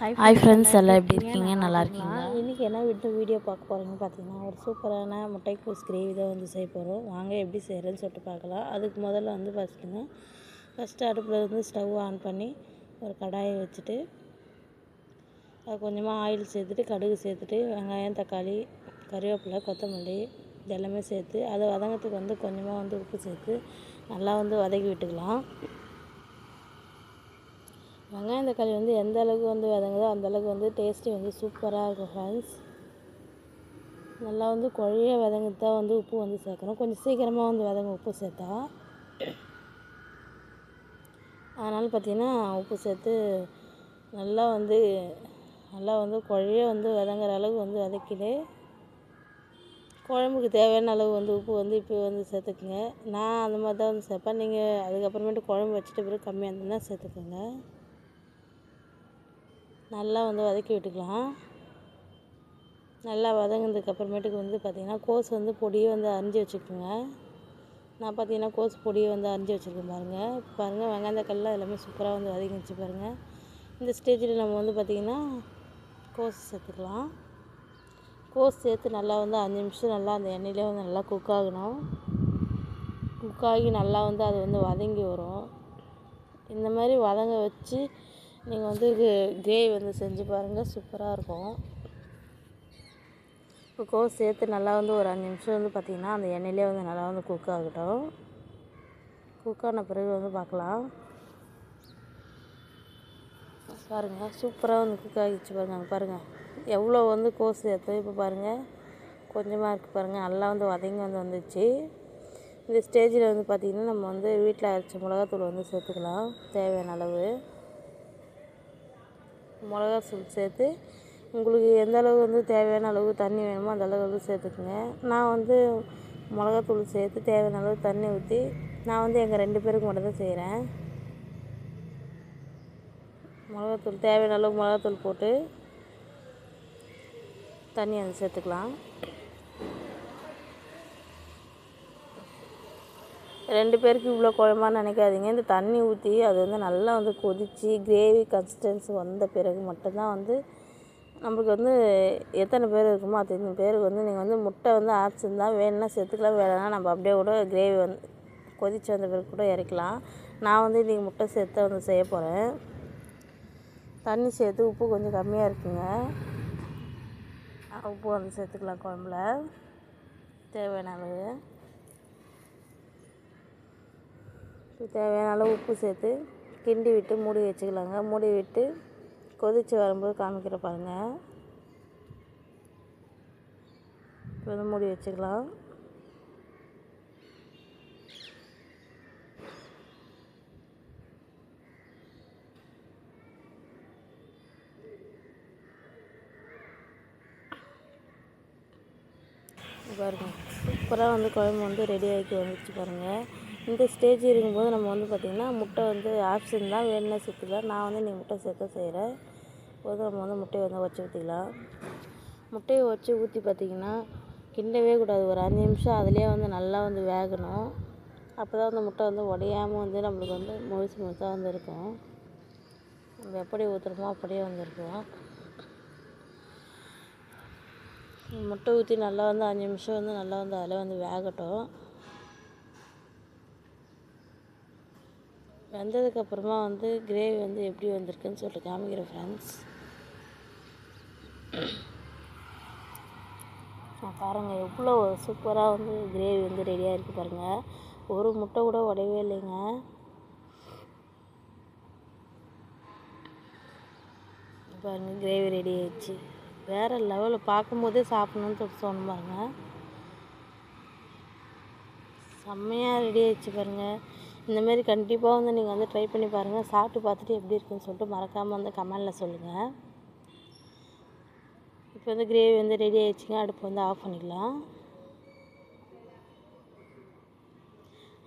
Hi friends எல்லாம் எப்படி இருக்கீங்க? நல்லா இருக்கீங்களா? இன்றைக்கி என்ன விட்டு வீடியோ பார்க்க போகிறீங்கன்னு பார்த்தீங்கன்னா ஒரு சூப்பரான முட்டைக்கோஸ் கிரேவி தான் வந்து செய்ய போகிறோம் வாங்க எப்படி செய்கிறேன்னு சொல்லிட்டு பார்க்கலாம். அதுக்கு முதல்ல வந்து ஃபஸ்ட்டுங்க ஃபஸ்ட்டு அடுப்பில் வந்து ஸ்டவ் ஆன் பண்ணி ஒரு கடாயை வச்சுட்டு அது கொஞ்சமாக ஆயில் சேர்த்துட்டு கடுகு சேர்த்துட்டு வெங்காயம் தக்காளி கறிவேப்பிலை கொத்தமல்லி இது எல்லாமே சேர்த்து அதை வதங்கிறதுக்கு வந்து கொஞ்சமாக வந்து உப்பு சேர்த்து நல்லா வந்து வதக்கி விட்டுக்கலாம். வெங்காயம் தக்காளி வந்து எந்த அளவுக்கு வந்து வதங்குதோ அந்த அளவுக்கு வந்து டேஸ்ட்டு வந்து சூப்பராக இருக்கும் ஃப்ரெண்ட்ஸ் நல்லா வந்து குழைய வதங்கிட்டு தான் வந்து உப்பு வந்து சேர்க்கணும். கொஞ்சம் சீக்கிரமாக வந்து வதங்க உப்பு சேர்த்தா. அதனால் பார்த்திங்கன்னா உப்பு சேர்த்து நல்லா வந்து நல்லா வந்து குழைய வந்து வதங்குற அளவுக்கு வந்து வதக்கிட்டு குழம்புக்கு தேவையான அளவு வந்து உப்பு வந்து இப்போ வந்து சேர்த்துக்குங்க. நான் அந்த மாதிரி தான் வந்து சேர்ப்பேன். நீங்கள் அதுக்கப்புறமேட்டு குழம்பு வச்சுட்டு பிறகு கம்மியாக இருந்ததுன்னா சேர்த்துக்கோங்க. நல்லா வந்து வதக்கி விட்டுக்கலாம். நல்லா வதங்கினதுக்கு அப்புறமேட்டுக்கு வந்து பார்த்திங்கன்னா கோஸ் வந்து பொடியை வந்து அரிஞ்சு வச்சுக்கோங்க. நான் பார்த்தீங்கன்னா கோஸ் பொடியை வந்து அரிஞ்சு வச்சுருக்கேன் பாருங்கள் பாருங்கள் வெங்காயம் தக்காளிலாம் எல்லாமே சூப்பராக வந்து வதங்கிச்சு பாருங்கள் இந்த ஸ்டேஜில் நம்ம வந்து பார்த்திங்கன்னா கோஸ் சேர்த்துக்கலாம். கோஸ் சேர்த்து நல்லா வந்து அஞ்சு நிமிஷம் நல்லா அந்த எண்ணெயிலே வந்து நல்லா குக் ஆகணும். குக் ஆகி நல்லா வந்து அது வந்து வதங்கி வரும். இந்த மாதிரி வதங்க வச்சு நீங்கள் வந்து கிரேவி வந்து செஞ்சு பாருங்கள் சூப்பராக இருக்கும். இப்போ கோஸ் சேர்த்து நல்லா வந்து ஒரு அஞ்சு நிமிஷம் வந்து பார்த்திங்கன்னா அந்த எண்ணெயிலே வந்து நல்லா வந்து குக் ஆகட்டும். குக் ஆன பிறகு வந்து பார்க்கலாம் பாருங்கள் சூப்பராக வந்து குக் ஆகிடுச்சு பாருங்கள் பாருங்கள் எவ்வளோ வந்து கோஸ் சேர்த்து இப்போ பாருங்கள் கொஞ்சமாக இருக்குது பாருங்கள் நல்லா வந்து வதங்கி வந்து வந்துச்சு. இந்த ஸ்டேஜில் வந்து பார்த்திங்கன்னா நம்ம வந்து வீட்டில் அரைச்ச மிளகாத்தூள் வந்து சேர்த்துக்கலாம் தேவையான அளவு. மிளகா தூள் சேர்த்து உங்களுக்கு எந்த அளவு வந்து தேவையான அளவு தண்ணி வேணுமோ அந்த அளவு வந்து சேர்த்துக்குங்க. நான் வந்து மிளகாத்தூள் சேர்த்து தேவையான அளவு தண்ணி ஊற்றி நான் வந்து எங்கள் ரெண்டு பேருக்கு மட்டும் தான் செய்கிறேன் மிளகாத்தூள் தேவையான அளவு மிளகாத்தூள் போட்டு தண்ணி வந்து சேர்த்துக்கலாம். ரெண்டு பேருக்கு இவ்வளோ குழம்பான்னு நினைக்காதீங்க. இந்த தண்ணி ஊற்றி அது வந்து நல்லா வந்து கொதித்து கிரேவி கன்சிஸ்டன்சி வந்த பிறகு மட்டும்தான் வந்து நம்மளுக்கு வந்து எத்தனை பேர் இருக்குமோ அத்தனை பேருக்கு வந்து நீங்கள் வந்து முட்டை வந்து அரைச்சிருந்தா வேணும்னா சேர்த்துக்கலாம் வேணும்னா நம்ம அப்படியே கூட கிரேவி வந்து கொதித்து வந்த பிறகு கூட இறக்கலாம். நான் வந்து இன்றைக்கி முட்டை சேர்த்து வந்து செய்ய போகிறேன் தண்ணி சேர்த்து உப்பு கொஞ்சம் கம்மியாக இருக்குங்க. உப்பு வந்து சேர்த்துக்கலாம் குழம்புல. தேவையான அளவு. தேவையான அளவு உப்பு சேர்த்து கிண்டி விட்டு மூடி வச்சுக்கலாங்க. மூடி விட்டு கொதித்து வரும்போது காமிக்கிற பாருங்கள் இப்போ வந்து மூடி வச்சுக்கலாம். பாருங்கள் சூப்பராக வந்து குழம்பு வந்து ரெடி ஆகி வந்துச்சு பாருங்கள் இந்த ஸ்டேஜ் இருக்கும்போது நம்ம வந்து பார்த்திங்கன்னா முட்டை வந்து ஆப்ஷன் தான் வேணும்னா சேர்த்துக்கலாம் நான் வந்து நீங்கள் முட்டை சேர்க்க செய்கிறேன் போது நம்ம வந்து முட்டையை வந்து வச்சு ஊற்றிக்கலாம் முட்டையை வச்சு ஊற்றி பார்த்திங்கன்னா கிண்டவே கூடாது. ஒரு அஞ்சு நிமிஷம் அதுலேயே வந்து நல்லா வந்து வேகணும். அப்போ தான் அந்த முட்டை வந்து உடையாமல் வந்து நம்மளுக்கு வந்து முழுசு முழுசாக வந்து இருக்கும். நம்ம எப்படி ஊற்றுறோமோ அப்படியே வந்துருக்கும் முட்டை ஊற்றி நல்லா வந்து அஞ்சு நிமிஷம் வந்து நல்லா வந்து அதில் வந்து வேகட்டும். வெந்ததுக்கப்புறமா வந்து கிரேவி வந்து எப்படி வந்திருக்குன்னு சொல்லிட்டு காமிக்கிறேன் ஃப்ரெண்ட்ஸ் பாருங்கள் எவ்வளோ சூப்பராக வந்து கிரேவி வந்து ரெடியாக இருக்குது பாருங்கள் ஒரு முட்டை கூட உடையவே இல்லைங்க. பாருங்கள் கிரேவி ரெடி ஆயிடுச்சு. வேறு லெவலில் பார்க்கும்போதே சாப்பிட்ணுன்னு சொல்லிட்டு சொன்ன பாருங்கள் செம்மையாக ரெடி ஆயிடுச்சு பாருங்கள் இந்தமாரி கண்டிப்பாக வந்து நீங்கள் வந்து ட்ரை பண்ணி பாருங்கள் சாப்பிட்டு பார்த்துட்டு எப்படி இருக்குன்னு சொல்லிட்டு மறக்காமல் வந்து கமெண்டில் சொல்லுங்கள் இப்போ வந்து கிரேவி வந்து ரெடி ஆகிடுச்சிங்க அடுப்பு வந்து ஆஃப் பண்ணிக்கலாம்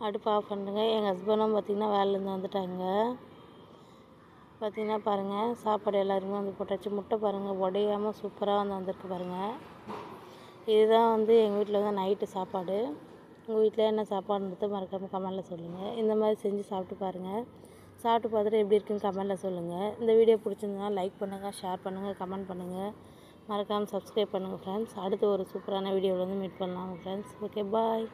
அடுப்பு ஆஃப் பண்ணுங்க. எங்கள் ஹஸ்பண்டும் பார்த்திங்கன்னா வேலையிலேருந்து வந்துட்டாங்க. பார்த்திங்கன்னா பாருங்கள் சாப்பாடு எல்லாருமே வந்து போட்டாச்சு. முட்டை பாருங்கள் உடையாமல் சூப்பராக வந்து வந்திருக்கு பாருங்கள் இதுதான் வந்து எங்கள் வீட்டில் வந்து நைட்டு சாப்பாடு. உங்கள் வீட்டில் என்ன சாப்பாடுன்றது மறக்காமல் கமெண்டில் சொல்லுங்கள் இந்த மாதிரி செஞ்சு சாப்பிட்டு பாருங்கள் சாப்பிட்டு பார்த்துட்டு எப்படி இருக்குன்னு கமெண்ட்டில் சொல்லுங்கள் இந்த வீடியோ பிடிச்சிருந்தா லைக் பண்ணுங்கள் ஷேர் பண்ணுங்கள் கமெண்ட் பண்ணுங்கள் மறக்காமல் சப்ஸ்கிரைப் பண்ணுங்கள் ஃப்ரெண்ட்ஸ் அடுத்து ஒரு சூப்பரான வீடியோவில் வந்து மீட் பண்ணலாம் ஃப்ரெண்ட்ஸ் ஓகே பாய்